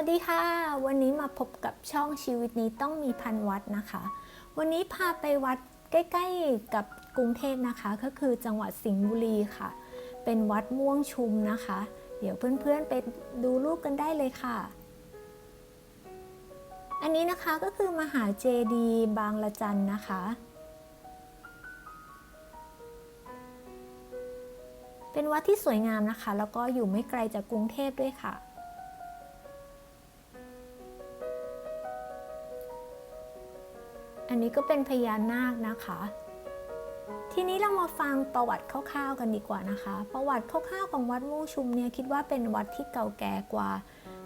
วัสดีค่ะ วันนี้มาพบกับช่องชีวิตนี้ต้องมีพันวัดนะคะ วันนี้พาไปวัดใกล้ๆกับกรุงเทพนะคะ ก็คือจังหวัดสิงห์บุรีค่ะ เป็นวัดม่วงชุมนะคะ เดี๋ยวเพื่อนๆไปดูรูปกันได้เลยค่ะ อันนี้นะคะก็คือมหาเจดีย์บางละจันนะคะ เป็นวัดที่สวยงามนะคะ แล้วก็อยู่ไม่ไกลจากกรุงเทพด้วยค่ะ อันนี้ก็เป็นพญานาคนะคะ ทีนี้เรามาฟังประวัติคร่าวๆกันดีกว่านะคะ ประวัติคร่าวๆของวัดม่ชุมเนี่ยคิดว่าเป็นวัดที่เก่าแก่กว่า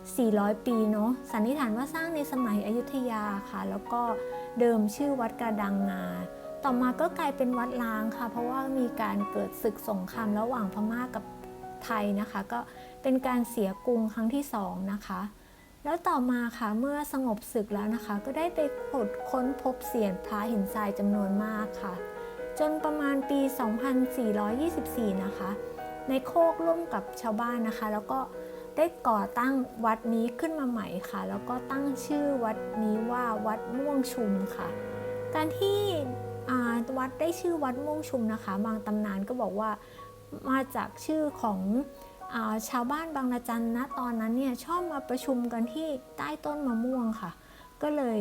400 ปีเนาะ สันนิษฐานว่าสร้างในสมัยอยุธยาค่ะ แล้วก็เดิมชื่อวัดกระดังงา ต่อมาก็กลายเป็นวัดล้างค่ะ เพราะว่ามีการเกิดศึกสงครามระหว่างพม่ากับไทยนะคะ ก็เป็นการเสียกรุงครั้งที่สองนะคะ แล้วต่อมาค่ะเมื่อสงบศึกแล้วนะคะ ก็ได้ไปขุดค้นพบเสียนพระหินทรายจำนวนมากค่ะ จนประมาณปี 2424 นะคะ ในโคกร่วมกับชาวบ้านนะคะ แล้วก็ได้ก่อตั้งวัดนี้ขึ้นมาใหม่ค่ะ แล้วก็ตั้งชื่อวัดนี้ว่าวัดม่วงชุมค่ะ การที่วัดได้ชื่อวัดม่วงชุมนะคะ บางตำนานก็บอกว่ามาจากชื่อของ ชาวบ้านบางละจันนะตอนนั้นเนี่ยชอบมาประชุมกันที่ใต้ต้นมะม่วงค่ะ ก็เลย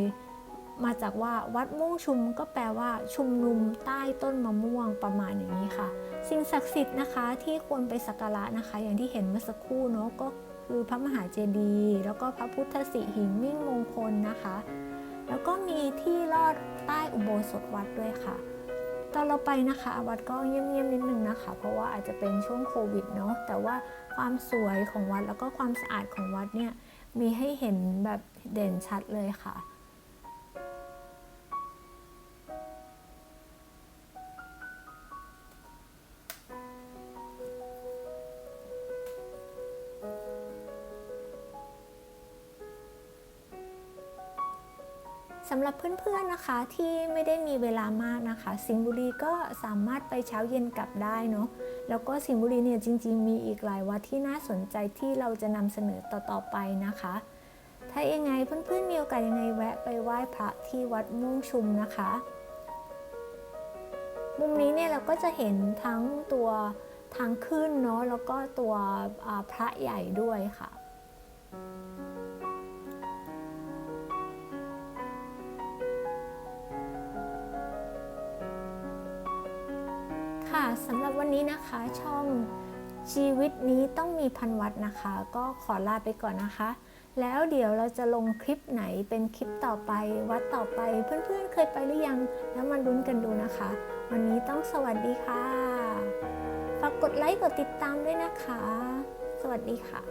มาจากว่าวัดม่วงชุมก็แปลว่าชุมนุมใต้ต้นมะม่วงประมาณอย่างนี้ค่ะ สิ่งศักดิ์สิทธิ์นะคะที่ควรไปสักการะนะคะ อย่างที่เห็นเมื่อสักครู่เนาะก็คือพระมหาเจดีย์แล้วก็พระพุทธสิหิงมิ่งมงคลนะคะ แล้วก็มีที่ลอดใต้อุโบสถวัดด้วยค่ะ ตอนเราไปนะคะวัดก็เงียบๆนิดนึงนะคะ เพราะว่าอาจจะเป็นช่วงโควิดเนาะแต่ว่าความสวยของวัดแล้วก็ความสะอาดของวัดเนี่ยมีให้เห็นแบบเด่นชัดเลยค่ะ สำหรับเพื่อนๆนะคะที่ไม่ได้มีเวลามากนะคะ สิงห์บุรีก็สามารถไปเช้าเย็นกลับได้เนาะแล้วก็สิงห์บุรีเนี่ยจริง ๆ มีอีกหลายวัดที่น่าสนใจที่เราจะนำเสนอต่อๆไปนะคะ ถ้ายังไงเพื่อนๆมีโอกาสยังไงแวะไปไหว้พระที่วัดม่วงชุมนะคะ มุมนี้เนี่ยเราก็จะเห็นทั้งตัวทางขึ้นเนาะแล้วก็ตัวพระใหญ่ด้วยค่ะ ค่ะสำหรับวันนี้นะคะช่องชีวิตนี้ต้องมีพันวัดนะคะ ก็ขอลาไปก่อนนะคะ แล้วเดี๋ยวเราจะลงคลิปไหนเป็นคลิปต่อไป วัดต่อไปเพื่อนๆเคยไปหรือยัง แล้วมาลุ้นกันดูนะคะ วันนี้ต้องสวัสดีค่ะฝากกดไลค์กดติดตามด้วยนะคะ สวัสดีค่ะ